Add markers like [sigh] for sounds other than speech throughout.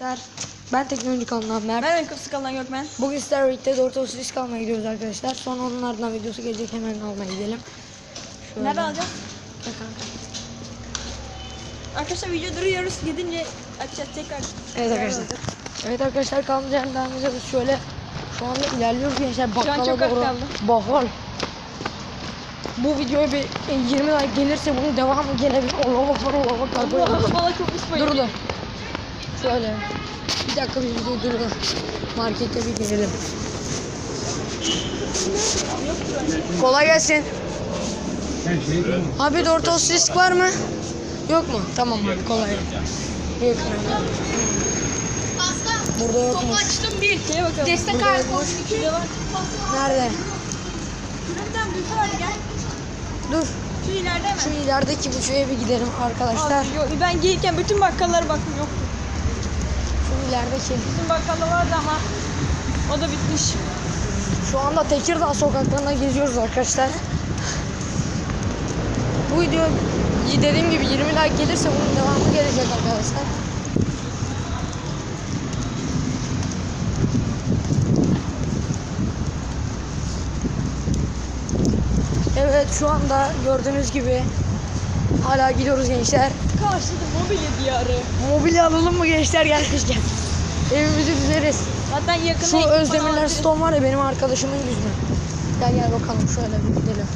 Arkadaşlar ben teknoloji kanalından Mert. Ben Kıpsı Kalan Gökmen. Bugün sizlerle birlikte Doritos risk almaya gidiyoruz arkadaşlar. Sonra onun ardından videosu gelecek hemen almaya gidelim. Şöyle. Nerede alacağız? Bak kanka. Arkadaşlar video duruyoruz. Gidince açacağız tekrar. Evet arkadaşlar. Evet arkadaşlar kaldığımız yerden devam ediyoruz. Şöyle şu anda ilerliyoruz gençler. Bakkala çok az doğru. kaldı. Bakkal. Bu videoya bir 20 like gelirse bunun devamı gelebilir. Allah Allah bakar. Böyle Allah olur. bana çok ısmayın. Dur dur. Şöyle. Bir dakika bir videoyu. Markette bir gezelim. Kolay gelsin. Abi Doritos risk var mı? Yok mu? Tamam abi kolay. Yok. Burada yokmuş. Açtım bir. Şeye bakalım. Destek Burada. Nerede? Şuradan büyük var gel. Dur. Şu ileride mi? Şu ilerideki bu şeye bir gidelim arkadaşlar. Abi, yok, ben gelirken bütün bakkallara baktım yok. Şu ilerideki. Bütün bakkalda vardı ama o da bitmiş. Şu anda Tekirdağ sokaklarında geziyoruz arkadaşlar. Bu video dediğim gibi 20 like gelirse bunun devamı gelecek arkadaşlar. Evet şu anda gördüğünüz gibi hala gidiyoruz gençler. Karşıda mobilya diyarı. Mobilya alalım mı gençler gelmişken? Evimizi düzeriz. Zaten yakında Şu Özdemirler. Stone var ya benim arkadaşımın yüzü. Gel gel bakalım şöyle bir gidelim.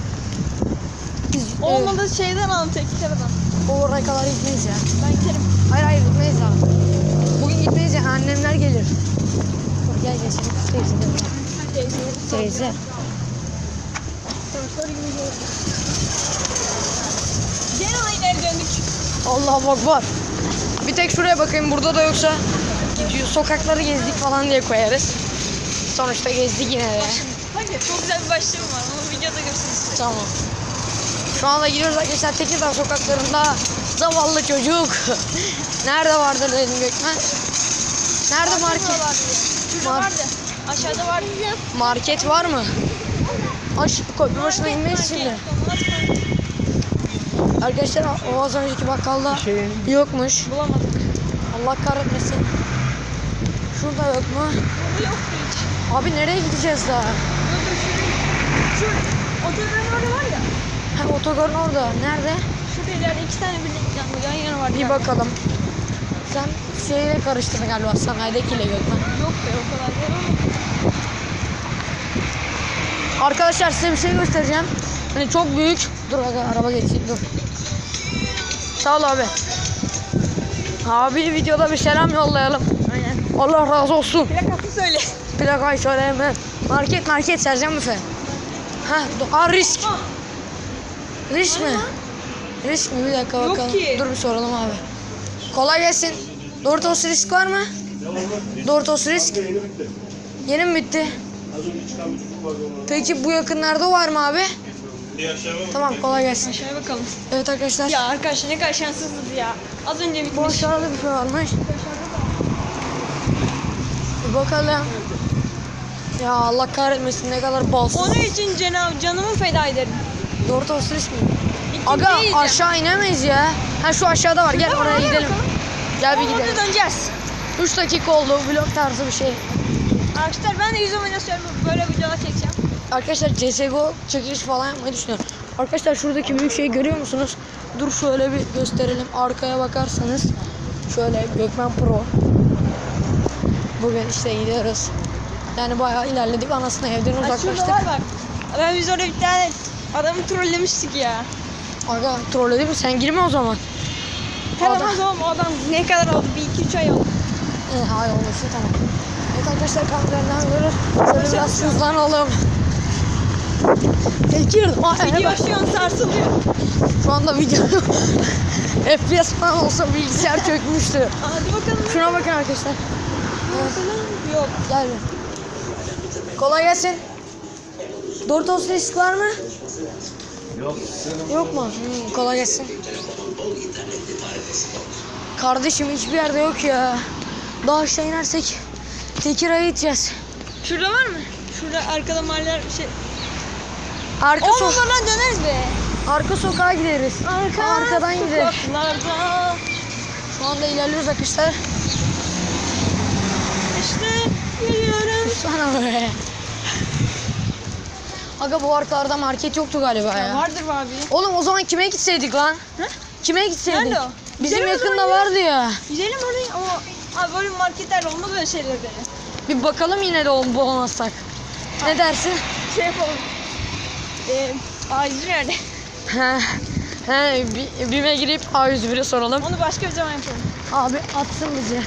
Biz e, Olmadı şeyden alın tek taradan. oraya kadar gitmeyiz ya. Ben giderim. Hayır hayır gitmeyiz abi. Bugün gitmeyiz ya annemler gelir. Dur gel gel şimdi teyze gel. Teyze. Gene aynı yere döndük. Allah bak var. Bir tek şuraya bakayım burada da yoksa gidiyor sokakları gezdik falan diye koyarız. Sonuçta gezdik yine de. Hayır çok güzel bir başlığım var. Onu videoda görürsünüz. Tamam. Şu anda gidiyoruz arkadaşlar Tekirdağ sokaklarında zavallı çocuk. [laughs] Nerede vardır dedim Gökmen. Nerede market? Şurada Var. vardı. Aşağıda vardı. Market var mı? Aş köprü başına inmeyiz şimdi. Arkadaşlar o az önceki bakkalda yokmuş. Bulamadık. Allah kahretmesin. Şurada yok mu? Burada yoktu hiç. Abi nereye gideceğiz daha? Dur dur şuraya. Şu otogarın orada var ya. Ha otogarın orada. Nerede? Şurada ileride iki tane birlik yan, yan yana vardı. Bir bakalım. Sen şeyle karıştırdın galiba sanayidekiyle Gökmen. Yok be o kadar değil ama. Arkadaşlar size bir şey göstereceğim. Hani çok büyük. Dur aga, araba geçsin dur. Sağ ol abi. Abi videoda bir selam yollayalım. Aynen. Allah razı olsun. Plakası söyle. Plakayı söyleyemem. Market market Sercan Büfe. Ha. Aa, risk. Risk mi? Risk mi? Bir dakika Yok bakalım. ki. Dur bir soralım abi. Kolay gelsin. Doritos risk var mı? Doritos risk. Yeni mi bitti? Peki bu yakınlarda var mı abi? Tamam kolay gelsin. Aşağıya bakalım. Evet arkadaşlar. Ya arkadaşlar ne kadar şanssızız ya. Az önce bitmiş. aşağıda bir şey varmış. Bir bakalım. Ya Allah kahretmesin ne kadar balsız. Onun için cenab canımı feda ederim. Doritos risk mi? İkinciyi Aga aşağı inemeyiz ya. Ha şu aşağıda var. Gel oraya gidelim. bakalım. Gel bir gidelim. döneceğiz. 3 dakika oldu. Vlog tarzı bir şey. Arkadaşlar ben de yüz oynasıyorum. Böyle videolar çekeceğim. Arkadaşlar CSGO çekiliş falan yapmayı düşünüyorum. Arkadaşlar şuradaki büyük şeyi görüyor musunuz? Dur şöyle bir gösterelim. Arkaya bakarsanız şöyle Gökmen Pro. Bugün işte gidiyoruz. Yani bayağı ilerledik. Anasını evden Ha, şurada uzaklaştık. var bak. Ben biz orada bir tane adamı trollemiştik ya. Aga trolledi mi? Sen girme o zaman. Tamam Adam- o zaman o adam ne kadar oldu? Bir iki üç ay oldu. Ee, ay olmuştu tamam. Evet arkadaşlar kameradan görür. Şöyle biraz hızlanalım. Tekir. Video şu an sarsılıyor. Şu anda video FPS [laughs] falan olsa bilgisayar çökmüştü. Hadi bakalım. Şuna bakın arkadaşlar. Yok. Gel bir. Kolay gelsin. Doritos risk var mı? Yok. Yok mu? Hmm, kolay gelsin. Kardeşim hiçbir yerde yok ya. Daha aşağı inersek Tekira'ya gideceğiz. Şurada var mı? Şurada arkada mahalle şey. Arka, so Olmaz lan döneriz be. arka sokağa gideriz. Arka Arkadan gideriz. sokaklarda. Şu anda ilerliyoruz arkadaşlar. İşte geliyorum. Sana be. Aga bu arkalarda market yoktu galiba ya. Vardır be abi. Oğlum o zaman kime gitseydik lan? Hı? Kime gitseydik? Nerede o? Bizim Gidelim yakında ya. vardı ya. Gidelim oraya ama abi böyle marketler olmaz öyle şeyler de. Bir bakalım yine de ol- bulamazsak. Ne dersin? Şey yapalım. Ee, A101 nerede? He. He, BİM'e girip A101'e soralım. Onu başka bir zaman yapalım. Abi atsın bizi.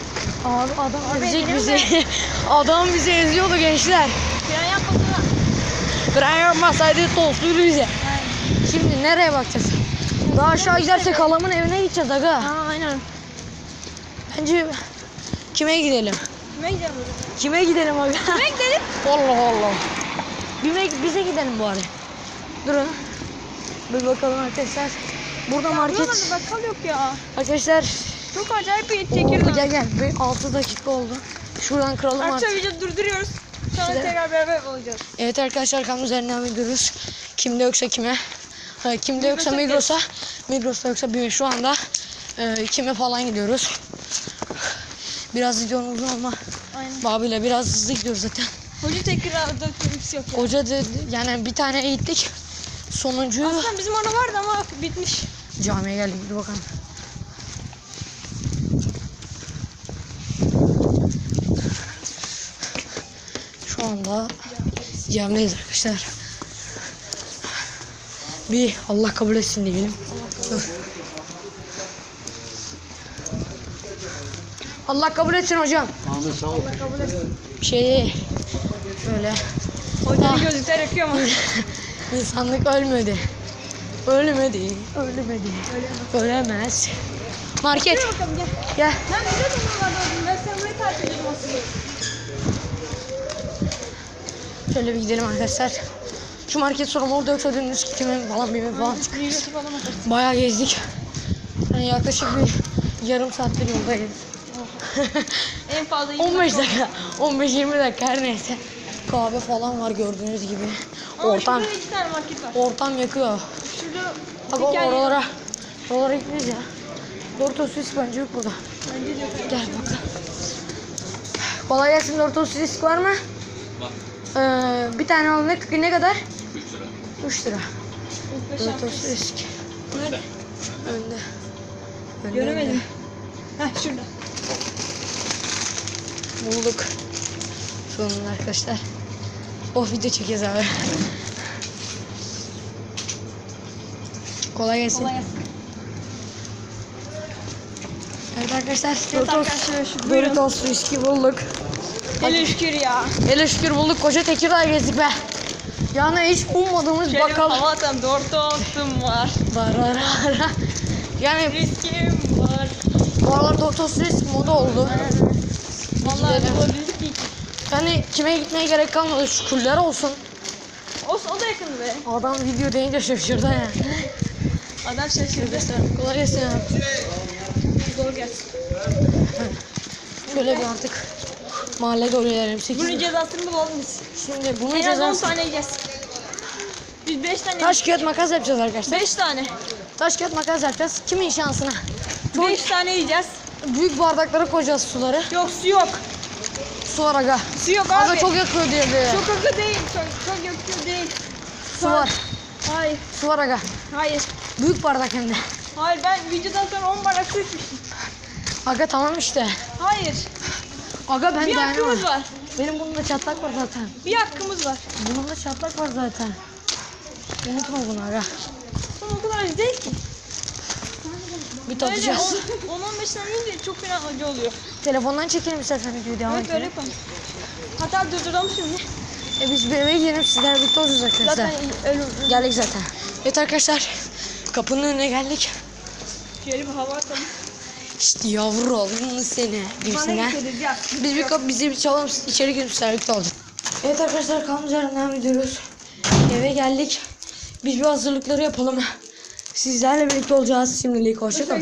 Abi adam Abi ezecek bizi. [laughs] adam bizi eziyordu gençler. Fren yapmasana. Fren yapmasaydı tostuydu bize. Yani. Şimdi nereye bakacağız? Daha aşağı gidersek halamın evine gideceğiz aga. Aa aynen. Bence kime gidelim? Kime gidelim? Kime gidelim aga? Kime gidelim? [laughs] Allah Allah. BİM'e bize gidelim bari. Durun. Bir bakalım arkadaşlar. Burada market. Buralarda bakkal yok ya. Arkadaşlar Çok acayip bir çekirdeği. gel gel. Bir 6 dakika oldu. Şuradan kıralım Arkadaşlar artık. video durduruyoruz. Sonra Size- tekrar beraber olacağız. Evet arkadaşlar kam üzerinden gidiyoruz. Kimde yoksa kime. Ha, kimde yoksa Migros'a Migros'a. Migros'ta yoksa BİM'e şu anda e, kime falan gidiyoruz. Biraz videonun uzun ama Aynen. Babi'yle biraz hızlı gidiyoruz zaten. Hoca tekrarda kimse yok. ya. Hoca dedi yani bir tane eğittik. Sonuncuyu Aslında bizim orada vardı ama bitmiş. camiye geldik. Dur bakalım. Şu anda camideyiz arkadaşlar. Bir Allah kabul etsin diyelim. Dur. Allah kabul etsin hocam. Ahmet sağ ol. Şey şöyle Hocanın gözlükler yakıyor ama. [laughs] insanlık ölmedi. Ölmedi. Ölmedi. Ölemez. Market. Gel bakalım gel. Gel. Ben biliyordum oralarda olduğunu. Ben seni burayı takip ediyordum aslında. Şöyle bir gidelim arkadaşlar. Şu market soralım orada yoksa dönüş kitimi falan bir falan. Atarız. Bayağı gezdik. Yani yaklaşık bir yarım saattir yoldayız. En fazla [laughs] 20 15 dakika, 15-20 dakika her neyse. Kahve falan var gördüğünüz gibi. Ortam, şurada iki tane market var. ortam yakıyor. Şurada Bak teker yeri var. oralara, oralara gitmeyiz ya. Doritos risk bence yok burada. Bence de yok. Gel bakalım. Kolay gelsin Doritos risk var mı? Ee, bir tane almak ne kadar? 3 lira. 3 lira. Doritos risk. Nerede? Önde. Önde, Göremedim. Heh şurada. önde. Bulduk. Sonunda arkadaşlar. Oh video çekeceğiz abi. Kolay gelsin. Kolay gelsin. Evet arkadaşlar. Evet arkadaşlar. Doritos riski bulduk. Hele şükür ya. Hele şükür bulduk. Koca Tekirdağ gezdik be. Yani hiç ummadığımız Şöyle bir bakkal. hava atalım. Dortosum var. Barara. Yani Riskim var. bu aralar Doritos risk moda oldu. Vallahi Gidelim. Yani kime gitmeye gerek kalmadı. Şükürler olsun. O, o da yakın be. Adam video deyince şaşırdı ya. Adam şaşırdı. Kolay gelsin. Zor gelsin. Şöyle bir artık mahalle ilerleyelim. Sekiz- Bunun cezasını bulalım biz. Şimdi bunun En az 10 cezası. tane yiyeceğiz. Biz 5 tane Taş kağıt makas yapacağız arkadaşlar. 5 tane. Taş kağıt makas yapacağız. Kimin şansına? 5 tane yiyeceğiz. Büyük bardaklara koyacağız suları. Yok su yok. Su var aga. Su yok abi. Aga çok yakıyor diye de. Çok akı değil. Çok, çok yakıyor değil. Su var. Hayır. Su var aga. Hayır. Büyük bardak hem de. Hayır ben videodan sonra 10 bardak su içmiştim. Aga tamam işte. Hayır. Aga ben Bir hakkımız var. Benim burnumda çatlak var zaten. Bir hakkımız var. Burnumda çatlak var zaten. Unutma bunu aga. Son o kadar değil ki. Bir Öyle tadacağız. 10-15 tane yiyince çok fena acı oluyor. Telefondan çekelim istersen videoyu devam Evet öyle edelim. yapalım. Hatta durduralım şimdi. E biz bir eve gidelim sizler birlikte olacağız arkadaşlar. Zaten öyle Geldik zaten. Evet arkadaşlar. Kapının önüne geldik. şöyle bir hava atalım. İşte yavrum seni Bana gibisinden. gideriz ya. Biz bir kapı bizi bir çalalım içeri girip servikte olacak. Evet arkadaşlar kalmış yerden gidiyoruz. Eve geldik. Biz bir hazırlıkları yapalım. Sizlerle birlikte olacağız şimdilik. Hoşçakalın.